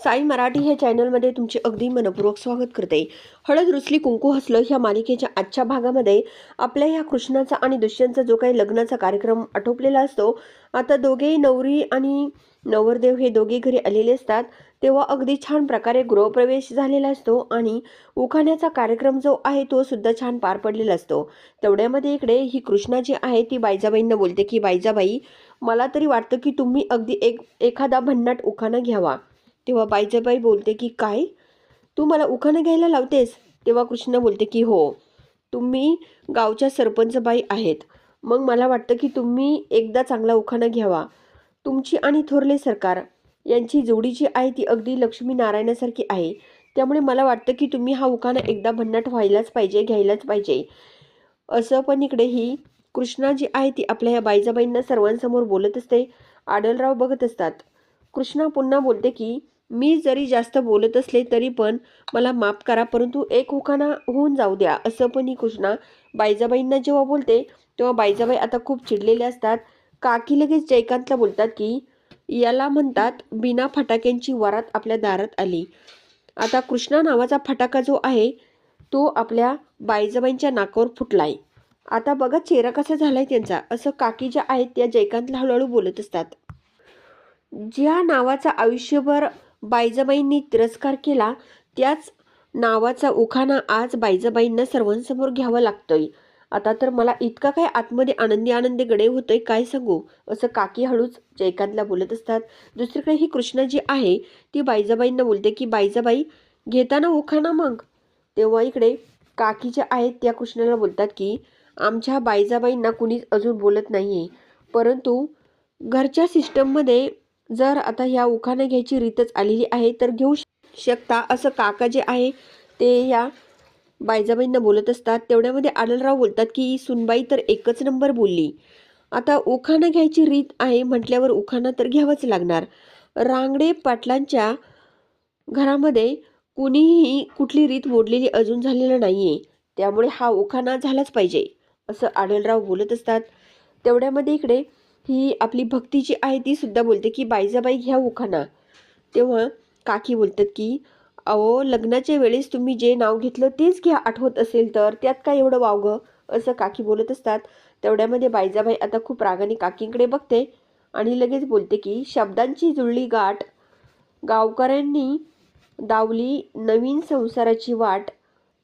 साई मराठी ह्या चॅनलमध्ये तुमचे अगदी मनपूर्वक स्वागत करते. हळद रुसली कुंकू हसलं ह्या मालिकेच्या आजच्या भागामध्ये आपल्या ह्या कृष्णाचा आणि दुष्यंतचा जो काही लग्नाचा कार्यक्रम आटोपलेला असतो आता दोघेही नवरी आणि नवरदेव हे दोघे घरी आलेले असतात तेव्हा अगदी छान प्रकारे गृहप्रवेश झालेला असतो आणि उखाण्याचा कार्यक्रम जो आहे तो सुद्धा छान पार पडलेला असतो. तेवढ्यामध्ये इकडे ही कृष्णा जी आहे ती बायजाबाईंना बोलते की बायजाबाई मला तरी वाटतं की तुम्ही अगदी एक एखादा भन्नाट उखाणा घ्यावा. तेव्हा बाईजाबाई बोलते की काय? तू मला उखाणं घ्यायला लावतेस? तेव्हा कृष्ण बोलते की हो. तुम्ही गावच्या सरपंच बाई आहेत. मग मला वाटतं की तुम्ही एकदा चांगला उखाणा घ्यावा. तुमची आणि थोरले सरकार यांची जोडी जी आहे ती अगदी लक्ष्मी नारायणासारखी आहे. त्यामुळे मला वाटतं की तुम्ही हा उखाणा एकदा भन्नाट व्हायलाच पाहिजे घ्यायलाच पाहिजे. असं पण इकडे ही कृष्णा जी आहे ती आपल्या या बाईजाबाईंना सर्वांसमोर बोलत असते. आडलराव बघत असतात. कृष्णा पुन्हा बोलते की मी जरी जास्त बोलत असले तरी पण मला माफ करा परंतु एक होखाना होऊन जाऊ द्या असं पण ही कृष्णा बायजाबाईंना जेव्हा बोलते तेव्हा बायजाबाई आता खूप चिडलेले असतात. काकी लगेच जयकांतला बोलतात की याला म्हणतात बिना फटाक्यांची वरात आपल्या दारात आली. आता कृष्णा नावाचा फटाका जो आहे तो आपल्या बायजाबाईंच्या नाकावर फुटलाय. आता बघा चेहरा कसा झालाय त्यांचा असं काकी ज्या आहेत त्या जयकांतला हळूहळू बोलत असतात. ज्या नावाचा आयुष्यभर बायजाबाईंनी तिरस्कार केला त्याच नावाचा उखाणा आज बायजाबाईंना सर्वांसमोर घ्यावा लागतोय. आता तर मला इतका काय आतमध्ये आनंदी आनंदी गडे होतोय काय सांगू? असं काकी हळूच जयकांतला बोलत असतात. दुसरीकडे ही कृष्णा जी आहे ती बायजाबाईंना बोलते की बायजाबाई घेताना उखाणा मग. तेव्हा इकडे काकी ज्या आहेत त्या कृष्णाला बोलतात की आमच्या बायजाबाईंना कुणीच अजून बोलत नाही आहे परंतु घरच्या सिस्टममध्ये जर आता ह्या उखाणं घ्यायची रीतच आलेली आहे तर घेऊ शकता. असं काका जे आहे ते या बायजाबाईंना बोलत असतात. तेवढ्यामध्ये आडलराव बोलतात की सुनबाई तर एकच नंबर बोलली. आता उखाणं घ्यायची रीत आहे म्हटल्यावर उखाणं तर घ्यावंच लागणार. रांगडे पाटलांच्या घरामध्ये कुणीही कुठली रीत मोडलेली अजून झालेलं नाही आहे त्यामुळे हा उखाणा झालाच पाहिजे. असं आढळराव बोलत असतात. तेवढ्यामध्ये इकडे ही आपली भक्ती जी आहे ती सुद्धा बोलते की बाईजाबाई घ्या उखाणा. तेव्हा काकी बोलतात की अहो लग्नाच्या वेळेस तुम्ही जे नाव घेतलं तेच घ्या आठवत असेल तर त्यात काय एवढं वावगं? असं काकी बोलत असतात. तेवढ्यामध्ये बाईजाबाई आता खूप रागाने काकींकडे बघते आणि लगेच बोलते की शब्दांची जुळली गाठ गावकऱ्यांनी दावली नवीन संसाराची वाट.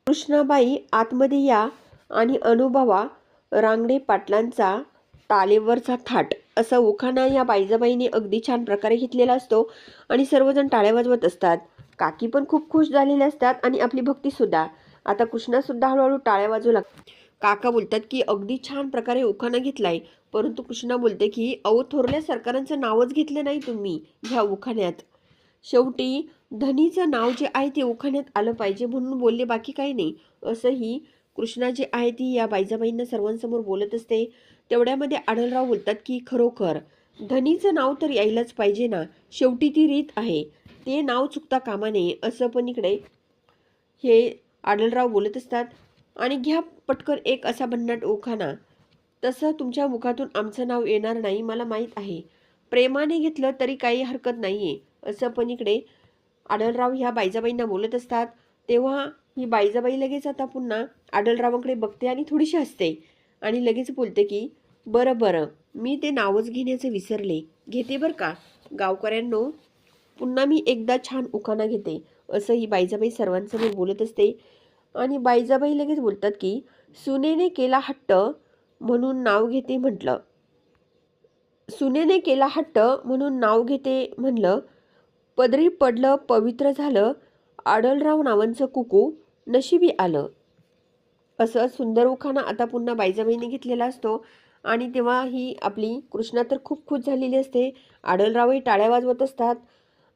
कृष्णाबाई आतमध्ये या आणि अनुभवा रांगडे पाटलांचा तालेवरचा थाट असा उखाणा या बाईजाबाईने अगदी छान प्रकारे घेतलेला असतो आणि सर्वजण टाळ्या वाजवत असतात. काकी पण खूप खुश झालेले असतात आणि आपली भक्तीसुद्धा आता कृष्णासुद्धा हळूहळू टाळ्या वाजवू लाग काका बोलतात की अगदी छान प्रकारे उखाणा घेतलाय. परंतु कृष्णा बोलते की अहो थोरल्या सरकारांचं नावच घेतलं नाही तुम्ही ह्या उखाण्यात. शेवटी धनीचं नाव जे आहे ते उखाण्यात आलं पाहिजे म्हणून बोलले बाकी काही नाही. असंही कृष्णा जे आहे ती या बायजाबाईंना सर्वांसमोर बोलत असते. तेवढ्यामध्ये आढळराव बोलतात की खरोखर धनीचं नाव तर यायलाच पाहिजे ना? शेवटी ती रीत आहे. ते नाव चुकता कामा नये असं पण इकडे हे आढळराव बोलत असतात. आणि घ्या पटकर एक असा भन्नाट ओखाना. तसं तुमच्या मुखातून आमचं नाव येणार नाही मला माहीत आहे. प्रेमाने घेतलं तरी काही हरकत नाही आहे असं पण इकडे आढळराव ह्या बायजाबाईंना बोलत असतात. तेव्हा ही बायजाबाई लगेच आता पुन्हा आढळरावांकडे बघते आणि थोडीशी हसते. आणि लगेच बोलते की बरं बरं मी ते नावच घेण्याचे विसरले. घेते बरं का? गावकऱ्यांनो पुन्हा मी एकदा छान उखाणा घेते असं ही बाईजाबाई सर्वांसमोर बोलत असते. आणि बाईजाबाई लगेच बोलतात की सुनेने केला हट्ट म्हणून नाव घेते म्हटलं. सुनेने केला हट्ट म्हणून नाव घेते म्हणलं पदरी पडलं पवित्र झालं. आडलराव नावांचं कुकू नशिबी आलं. असं सुंदर उखाणा आता पुन्हा बायजाबाईने घेतलेला असतो. आणि तेव्हा ही आपली कृष्णा तर खूप खुश झालेली असते. आडलरावही टाळ्या वाजवत असतात.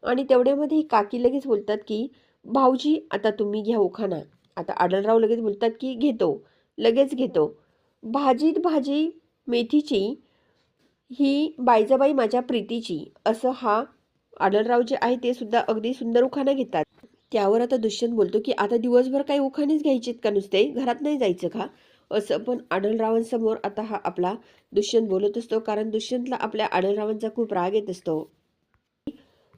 आणि तेवढ्यामध्ये ही काकी लगेच बोलतात की भाऊजी आता तुम्ही घ्या उखाणा. आता आडलराव लगेच बोलतात की घेतो. लगेच घेतो. भाजीत भाजी मेथीची ही बायजाबाई माझ्या प्रीतीची. असं हा आडलराव जे आहे ते सुद्धा अगदी सुंदर उखाणा घेतात. त्यावर आता दुष्यंत बोलतो की आता दिवसभर काही उखाणीच घ्यायचीत का नुसते? घरात नाही जायचं का? असं पण आढळरावांसमोर आता हा आपला दुष्यंत बोलत असतो कारण दुष्यंतला आपल्या आढळरावांचा खूप राग येत असतो.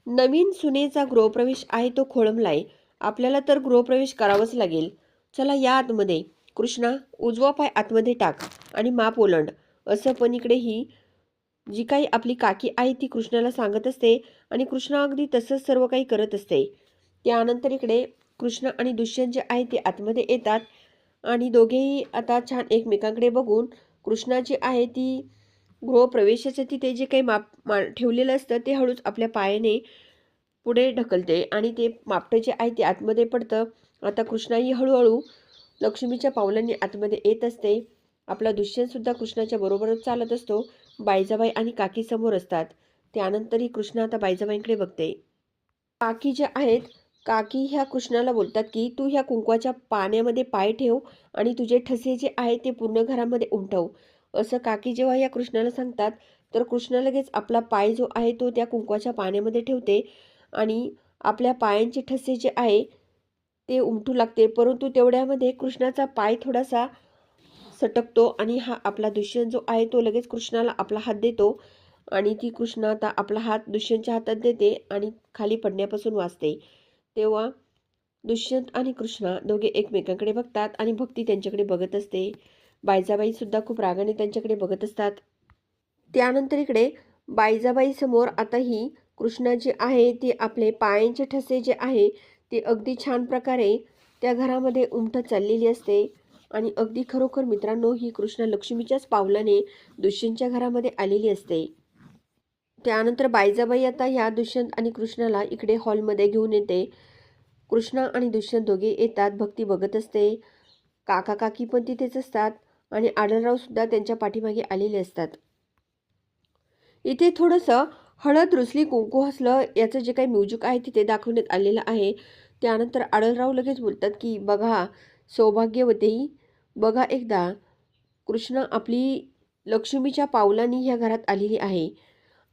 नवीन सुनेचा गृहप्रवेश आहे तो खोळंबलाय. आपल्याला तर गृहप्रवेश करावाच लागेल. चला या आतमध्ये. कृष्णा उजवा पाय आतमध्ये टाक आणि माप ओलंड. असं पण इकडे ही जी काही आपली काकी आहे ती कृष्णाला सांगत असते आणि कृष्णा अगदी तसंच सर्व काही करत असते. त्यानंतर इकडे कृष्ण आणि दुष्यंत जे आहे ते आतमध्ये येतात. आणि दोघेही आता छान एकमेकांकडे बघून कृष्णा जी आहे ती गृहप्रवेशाचं तिथे जे काही माप मा ठेवलेलं असतं ते हळूच आपल्या पायाने पुढे ढकलते. आणि ते मापटं जे आहे ते आतमध्ये पडतं. आता कृष्णाही हळूहळू लक्ष्मीच्या पावलांनी आतमध्ये येत असते. आपला दुष्यंतसुद्धा कृष्णाच्या बरोबरच चालत असतो. बायजाबाई आणि काकी समोर असतात. त्यानंतरही कृष्णा आता बायजाबाईंकडे बघते. काकी ज्या आहेत काकी ह्या कृष्णाला बोलतात की तू ह्या कुंकवाच्या पाण्यामध्ये पाय ठेव आणि तुझे ठसे जे आहे ते पूर्ण घरामध्ये उमटव. असं काकी जेव्हा या कृष्णाला सांगतात तर कृष्ण लगेच आपला पाय जो आहे तो त्या कुंकवाच्या पाण्यामध्ये ठेवते आणि आपल्या पायांचे ठसे जे आहे ते उमटू लागते. परंतु तेवढ्यामध्ये कृष्णाचा पाय थोडासा सटकतो आणि हा आपला दुष्यंत जो आहे तो लगेच कृष्णाला आपला हात देतो आणि ती कृष्ण आता आपला हात दुष्यंतच्या हातात देते आणि खाली पडण्यापासून वाचते. तेव्हा दुष्यंत आणि कृष्णा दोघे एकमेकांकडे बघतात आणि भक्ती त्यांच्याकडे बघत असते. बायजाबाईसुद्धा खूप रागाने त्यांच्याकडे बघत असतात. त्यानंतर इकडे बायजाबाई समोर आता ही कृष्णा जी आहे ती आपले पायांचे ठसे जे आहे ते अगदी छान प्रकारे त्या घरामध्ये उमटत चाललेली असते. आणि अगदी खरोखर मित्रांनो ही कृष्णा लक्ष्मीच्याच पावलाने दुष्यंतच्या घरामध्ये आलेली असते. त्यानंतर बायजाबाई आता ह्या दुष्यंत आणि कृष्णाला इकडे हॉलमध्ये घेऊन येते. कृष्णा आणि दुष्यंत दोघे येतात भक्ती बघत असते. काका काकी पण तिथेच असतात आणि आढळरावसुद्धा त्यांच्या पाठीमागे आलेले असतात. इथे थोडंसं हळद रुसली कुंकू हसलं याचं जे काही म्युझिक आहे तिथे दाखवण्यात आलेलं आहे. त्यानंतर आढळराव लगेच बोलतात की बघा सौभाग्यवती बघा एकदा कृष्ण आपली लक्ष्मीच्या पावलांनी ह्या घरात आलेली आहे.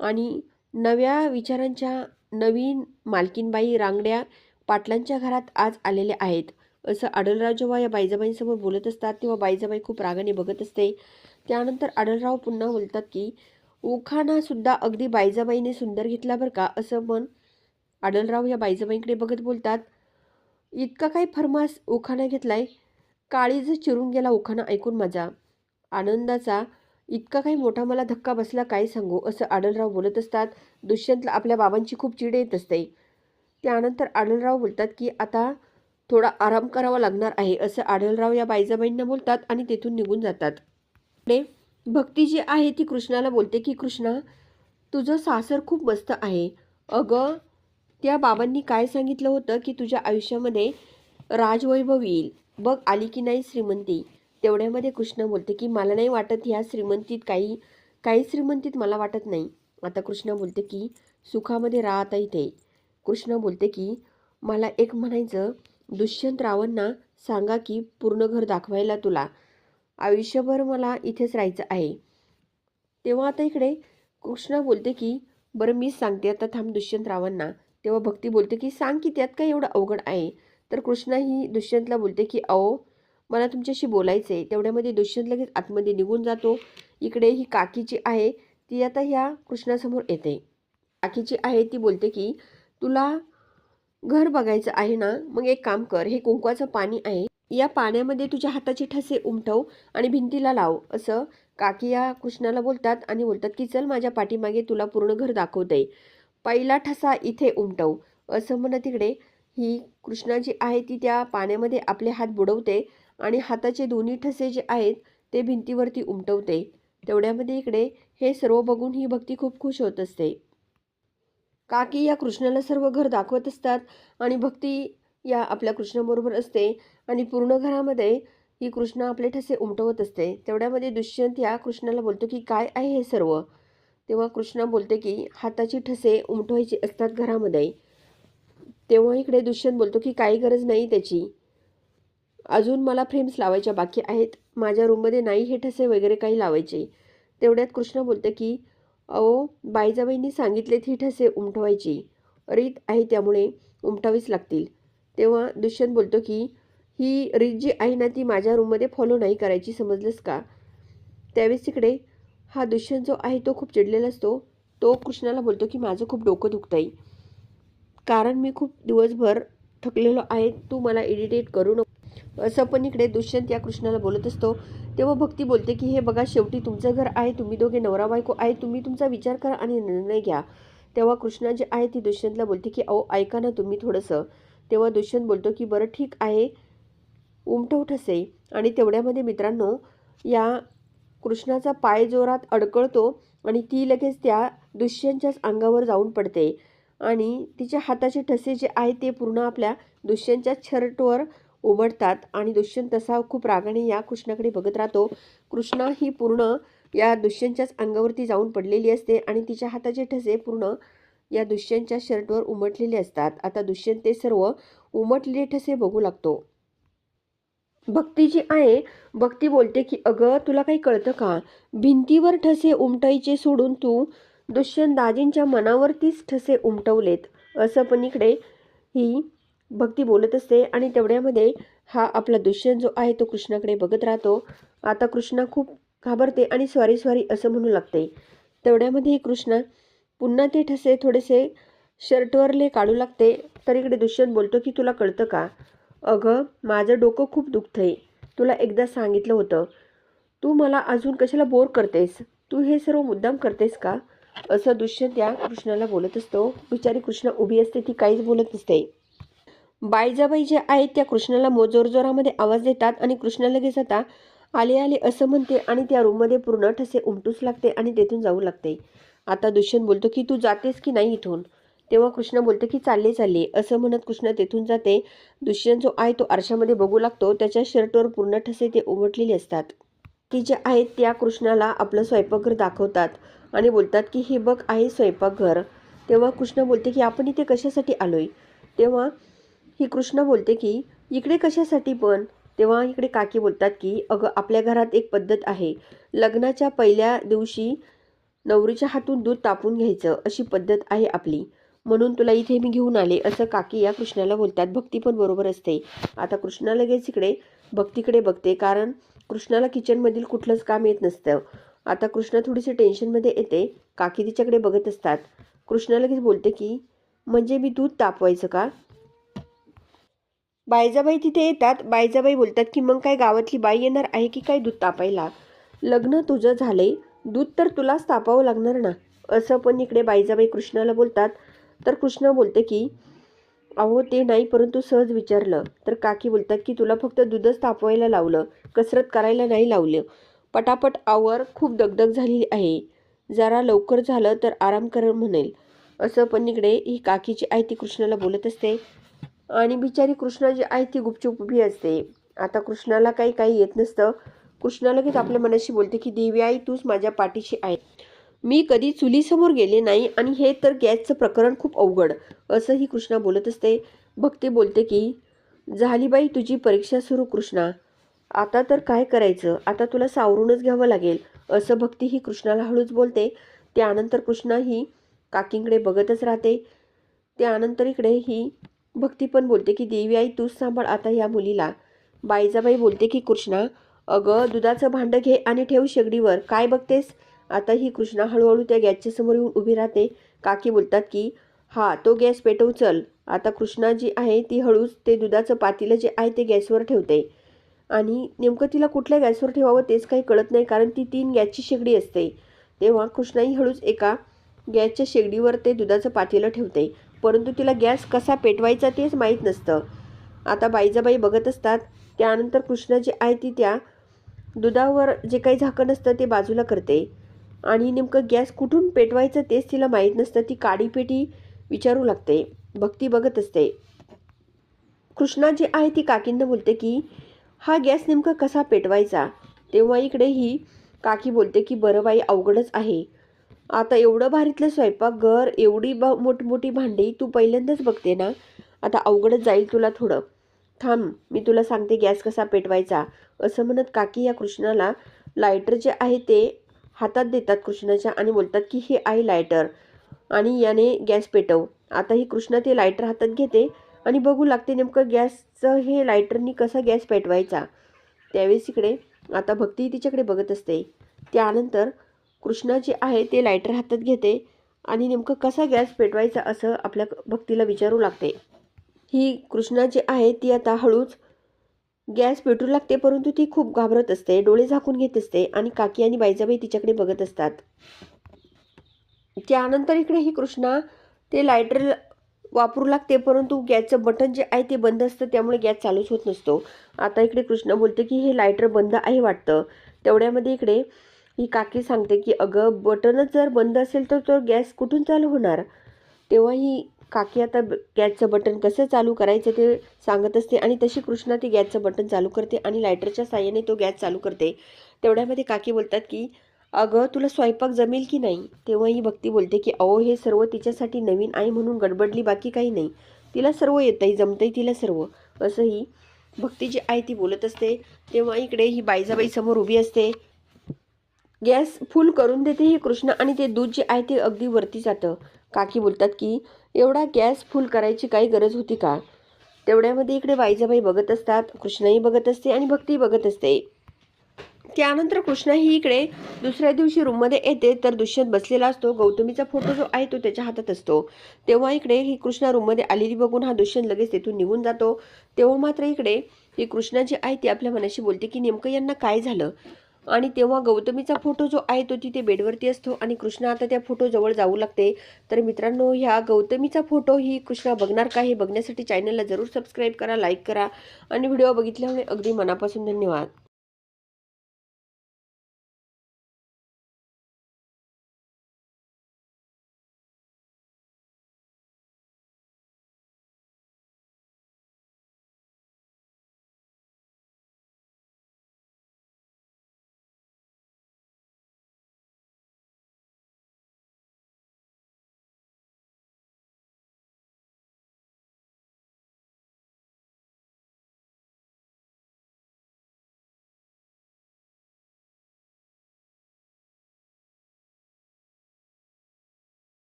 आणि नव्या विचारांच्या नवीन मालकीनबाई रांगड्या पाटलांच्या घरात आज आलेल्या आहेत. असं आडलराव जेव्हा या बाईजाबाईंसमोर बोलत असतात तेव्हा बाईजाबाई खूप रागाने बघत असते. त्यानंतर आडलराव पुन्हा बोलतात की उखाणासुद्धा अगदी बाईजाबाईने सुंदर घेतला बरं का? असं पण आडलराव या बाईजाबाईंकडे बघत बोलतात. इतका काही फरमास उखाणा घेतलाय? काळीज चिरून गेला उखाणा ऐकून माझा. आनंदाचा इतका काही मोठा मला धक्का बसला काय सांगू? असं आढळराव बोलत असतात. दुष्यंतला आपल्या बाबांची खूप चिड येत असते. त्यानंतर आढळराव बोलतात की आता थोडा आराम करावा लागणार आहे असं आढळराव या बाईजाबाईंना बोलतात आणि तेथून निघून जातात. पुढे भक्ती जी आहे ती कृष्णाला बोलते की कृष्णा तुझं सासर खूप मस्त आहे. अगं त्या बाबांनी काय सांगितलं होतं की तुझ्या आयुष्यामध्ये राजवैभव येईल. बघ आली की नाही श्रीमंती. तेवढ्यामध्ये कृष्ण बोलते की मला नाही वाटत ह्या श्रीमंतीत काही काही श्रीमंतीत मला वाटत नाही. आता कृष्ण बोलते की सुखामध्ये राहता इथे कृष्ण बोलते की मला एक म्हणायचं दुष्यंत रावांना सांगा की पूर्ण घर दाखवायला तुला. आयुष्यभर मला इथेच राहायचं आहे. तेव्हा आता इकडे कृष्णा बोलते की बरं मीच सांगते आता थांब दुष्यंत रावांना. तेव्हा भक्ती बोलते की सांग की त्यात काय एवढं अवघड आहे? तर कृष्णा ही दुष्यंतला बोलते की अहो मला तुमच्याशी बोलायचं आहे तेवढ्यामध्ये दुष्यंत लगेच आतमध्ये निघून जातो. इकडे ही काकीची आहे. ती आता ह्या कृष्णासमोर येते. काकीची आहे ती बोलते की तुला घर बघायचं आहे ना? मग एक काम कर. हे कुंकवाचं पाणी आहे. या पाण्यामध्ये तुझ्या हाताचे ठसे उमटव आणि भिंतीला लाव. असं काकी या कृष्णाला बोलतात आणि बोलतात की चल माझ्या पाठीमागे तुला पूर्ण घर दाखवते पहिला ठसा इथे उमटव. असं म्हणत तिकडे ही कृष्णा जी आहे ती त्या पाण्यामध्ये आपले हात बुडवते. आणि हाताचे दोन्ही ठसे जे आहेत ते भिंतीवरती उमटवते. तेवढ्यामध्ये इकडे हे सर्व बघून ही भक्ती खूप खुश होत असते. काकी या कृष्णाला सर्व घर दाखवत असतात आणि भक्ती या आपल्या कृष्णाबरोबर असते आणि पूर्ण घरामध्ये ही कृष्ण आपले ठसे उमटवत असते. तेवढ्यामध्ये दुष्यंत या कृष्णाला बोलतो की काय आहे हे सर्व? तेव्हा कृष्णा बोलते की हाताची ठसे उमटवायची असतात घरामध्ये. तेव्हा इकडे दुष्यंत बोलतो की काही गरज नाही त्याची. अजून मला फ्रेम्स लावायच्या बाकी आहेत. माझ्या रूममध्ये नाही हे ठसे वगैरे काही लावायचे. तेवढ्यात कृष्ण बोलतं की अहो बाईजाबाईंनी सांगितलेत ही ठसे उमटवायची. रीत आहे त्यामुळे उमटावीच लागतील. तेव्हा दुष्यंत बोलतो की ही रीत जी आहे ना ती माझ्या रूममध्ये फॉलो नाही करायची समजलंस का? त्यावेळेस तिकडे हा दुष्यंत जो आहे तो खूप चिडलेला असतो. तो कृष्णाला बोलतो की माझं खूप डोकं दुखतं आहे कारण मी खूप दिवसभर थकलेलो आहे तू मला इरिटेट करू नको. असं पण इकडे दुष्यंत या कृष्णाला बोलत असतो. तेव्हा भक्ती बोलते की हे बघा शेवटी तुमचं घर आहे तुम्ही दोघे नवरा बायको आहे तुम्ही तुमचा विचार करा आणि निर्णय घ्या. तेव्हा कृष्णा जे आहे ती दुष्यंतला बोलते की अहो ऐका ना तुम्ही थोडंसं. तेव्हा दुष्यंत बोलतो की बरं ठीक आहे उमठव असे. आणि तेवढ्यामध्ये मित्रांनो या कृष्णाचा पाय जोरात अडकळतो आणि ती लगेच त्या दुष्यंतच्याच अंगावर जाऊन पडते. आणि तिच्या हाताचे ठसे जे आहे ते पूर्ण आपल्या दुष्यंतच्या शर्टवर उमटतात आणि दुष्यंत तसा खूप रागाने या कृष्णाकडे बघत राहतो. कृष्णा ही पूर्ण या दुष्यंतच्याच अंगावरती जाऊन पडलेली असते आणि तिच्या हाताचे ठसे पूर्ण या दुष्यंतच्या शर्टवर उमटलेले असतात. आता दुष्यंत ते सर्व उमटलेले ठसे बघू लागतो. भक्ती जी आहे. भक्ती बोलते की अगं तुला काही कळतं का? भिंतीवर ठसे उमटायचे सोडून तू दुष्यंत दाजींच्या मनावरतीच ठसे उमटवलेत. असं पण इकडे ही भक्ती बोलत असते आणि तेवढ्यामध्ये हा आपला दुष्यंत जो आहे तो कृष्णाकडे बघत राहतो. आता कृष्णा खूप घाबरते आणि स्वारी स्वारी असं म्हणू लागते. तेवढ्यामध्ये कृष्णा पुन्हा ते ठसे थोडेसे शर्टवरले काढू लागते. तर इकडे दुष्यंत बोलतो की तुला कळतं का? अगं माझं डोकं खूप दुखतंय. तुला एकदा सांगितलं होतं. तू मला अजून कशाला बोर करतेस? तू हे सर्व मुद्दाम करतेस का? असं दुष्यंत या कृष्णाला बोलत असतो. बिचारी कृष्णा उभी असते ती काहीच बोलत नसते. बायजाबाई जे आहेत त्या कृष्णाला मोजोरजोरामध्ये आवाज देतात आणि कृष्णा लगेच आता आले आले असं म्हणते आणि त्या रूममध्ये पूर्ण ठसे उमटूच लागते आणि तेथून जाऊ लागते. आता दुष्यंत बोलतो की तू जातेस की नाही इथून? तेव्हा कृष्ण बोलतो की चालले चालले असं म्हणत कृष्ण तेथून जाते. दुष्यंत जो आहे तो आरशामध्ये बघू लागतो. त्याच्या शर्टवर पूर्ण ठसे ते उमटलेले असतात. की जे आहेत त्या कृष्णाला आपलं स्वयंपाकघर दाखवतात आणि बोलतात की हे बघ आहे स्वयंपाकघर. तेव्हा कृष्ण बोलते की आपण इथे कशासाठी आलोय? तेव्हा ही कृष्ण बोलते की इकडे कशासाठी पण? तेव्हा इकडे काकी बोलतात की अगं आपल्या घरात एक पद्धत आहे. लग्नाच्या पहिल्या दिवशी नवरीच्या हातून दूध तापून घ्यायचं. अशी पद्धत आहे आपली. म्हणून तुला इथे मी घेऊन आले असं काकी या कृष्णाला बोलतात. भक्ती पण बरोबर असते. आता कृष्णा लगेच इकडे भक्तीकडे बघते कारण कृष्णाला किचनमधील कुठलंच काम येत नसतं. आता कृष्णा थोडीशी टेन्शनमध्ये येते. काकी तिच्याकडे बघत असतात. कृष्णा लगेच बोलते की म्हणजे मी दूध तापवायचं का? बायजाबाई तिथे येतात. बायजाबाई बोलतात की मग काय गावातली बाई येणार आहे की काय दूध तापायला? लग्न तुझं झाले दूध तर तुलाच तापावं लागणार ना. असं पण इकडे बायजाबाई कृष्णाला बोलतात. तर कृष्ण बोलते की अहो ते नाही परंतु सहज विचारलं. तर काकी बोलतात की तुला फक्त दूधच तापवायला लावलं. कसरत करायला नाही लावलं. पटापट आवर खूप दगदग झालेली आहे. जरा लवकर झालं तर आराम कर म्हणेल. असं पण इकडे ही काकीची आई ती कृष्णाला बोलत असते. आणि बिचारी कृष्णा जी आहे ती गुपचूप उभी असते. आता कृष्णाला काही काही येत नसतं. कृष्णा लगेच आपल्या मनाशी बोलते की देवी आई तूच माझ्या पाठीशी आहे. मी कधी चुलीसमोर गेले नाही आणि हे तर गॅसचं प्रकरण खूप अवघड. असंही कृष्णा बोलत असते. भक्ती बोलते की झाली बाई तुझी परीक्षा सुरू कृष्णा. आता तर काय करायचं? आता तुला सावरूनच घ्यावं लागेल. असं भक्ती ही कृष्णाला हळूच बोलते. त्यानंतर कृष्णा ही काकींकडे बघतच राहते. त्यानंतर इकडे ही भक्ती पण बोलते की देवी आई तूच सांभाळ आता या मुलीला. बाईजाबाई बोलते की कृष्णा अगं दुधाचं भांडं घे आणि ठेव शेगडीवर. काय बघतेस? आता ही कृष्णा हळूहळू त्या गॅसच्या समोर येऊन उभी राहते. काकी बोलतात की हा तो गॅस पेटवू चल. आता कृष्णा जी आहे ती हळूच ते दुधाचं पातीलं जे आहे ते गॅसवर ठेवते. आणि नेमकं तिला कुठल्या गॅसवर ठेवावं तेच काही कळत नाही कारण ती तीन गॅसची शेगडी असते. तेव्हा कृष्णाही हळूच एका गॅसच्या शेगडीवर ते दुधाचं पातेलं ठेवते. परंतु तिला गॅस कसा पेटवायचा तेच माहीत नसतं. आता बाईजाबाई बघत असतात त्यानंतर कृष्णा जी आहे ती त्या दुधावर जे काही झाकण असतं ते बाजूला करते. आणि नेमकं गॅस कुठून पेटवायचं तेच तिला माहीत नसतं ती काडीपेटी विचारू लागते. भक्ती बघत असते. कृष्णा जी आहे ती काकींना बोलते की हा गॅस नेमका कसा पेटवायचा? तेव्हा इकडे ही काकी बोलते की बरं बाई अवघडच आहे. आता एवढं भारीतलं स्वयंपाकघर एवढी ब मोठमोठी भांडी तू पहिल्यांदाच बघते ना? आता अवघडच जाईल तुला थोडं. थांब मी तुला सांगते गॅस कसा पेटवायचा. असं म्हणत काकी या कृष्णाला लायटर जे आहे ते हातात देतात कृष्णाच्या आणि बोलतात की हे आहे लायटर आणि याने गॅस पेटव. आता ही कृष्णा ते लायटर हातात घेते आणि बघू लागते नेमकं गॅसचं हे लायटरनी कसा गॅस पेटवायचा. त्यावेळेस इकडे आता भक्ती तिच्याकडे बघत असते. त्यानंतर कृष्णा जे आहे ते लायटर हातात घेते आणि नेमकं कसा गॅस पेटवायचा असं आपल्या भक्तीला विचारू लागते. ही कृष्णा जी आहे ती आता हळूच गॅस पेटू लागते परंतु ती खूप घाबरत असते डोळे झाकून घेत असते आणि काकी आणि बाईजाबाई तिच्याकडे बघत असतात. त्यानंतर इकडे ही कृष्णा ते लायटर वापरू लागते परंतु गॅसचं बटन जे आहे ते बंद असतं त्यामुळे गॅस चालूच होत नसतो. आता इकडे कृष्णा बोलते की हे लायटर बंद आहे वाटतं. तेवढ्यामध्ये इकडे ही काकी सांगते की अगं बटनच जर बंद असेल तर तो गॅस कुठून चालू होणार? तेव्हा ही काकी आता गॅसचं बटन कसं चालू करायचं ते सांगत असते आणि तशी कृष्णा ती गॅसचं बटन चालू करते आणि लायटरच्या साह्याने तो गॅस चालू करते. तेवढ्यामध्ये काकी बोलतात की अगं तुला स्वयंपाक जमेल की नाही? तेव्हा ही भक्ती बोलते की अहो हे सर्व तिच्यासाठी नवीन आहे म्हणून गडबडली बाकी काही नाही. तिला सर्व येतंही जमतंही तिला सर्व. असं ही भक्ती जी आहे ती बोलत असते. तेव्हा इकडे ही बाईजाबाई समोर उभी असते. गॅस फुल करून देते ही कृष्ण आणि ते दूध जे आहे ते अगदी वरती जातं. काकी बोलतात की एवढा गॅस फुल करायची काही गरज होती का? तेवढ्यामध्ये इकडे वाईजाबाई बघत असतात. कृष्णाही बघत असते आणि भक्ती बघत असते. त्यानंतर कृष्णा ही इकडे दुसऱ्या दिवशी रूममध्ये येते तर दुष्यंत बसलेला असतो. गौतमीचा फोटो जो आहे तो त्याच्या हातात असतो. तेव्हा इकडे ही कृष्णा रूममध्ये आलेली बघून हा दुष्यंत लगेच तिथून निघून जातो. तेव्हा मात्र इकडे ही कृष्णा जी आहे ती आपल्या मनाशी बोलते की नेमकं यांना काय झालं? आणि तेव्हा गौतमीचा फोटो जो आहे तो तिथे बेडवरती असतो आणि कृष्णा आता त्या फोटोजवळ जाऊ लागते. तर मित्रांनो ह्या गौतमीचा फोटो ही कृष्णा बघणार का हे बघण्यासाठी चॅनलला जरूर सबस्क्राईब करा लाईक करा आणि व्हिडिओ बघितल्यामुळे अगदी मनापासून धन्यवाद.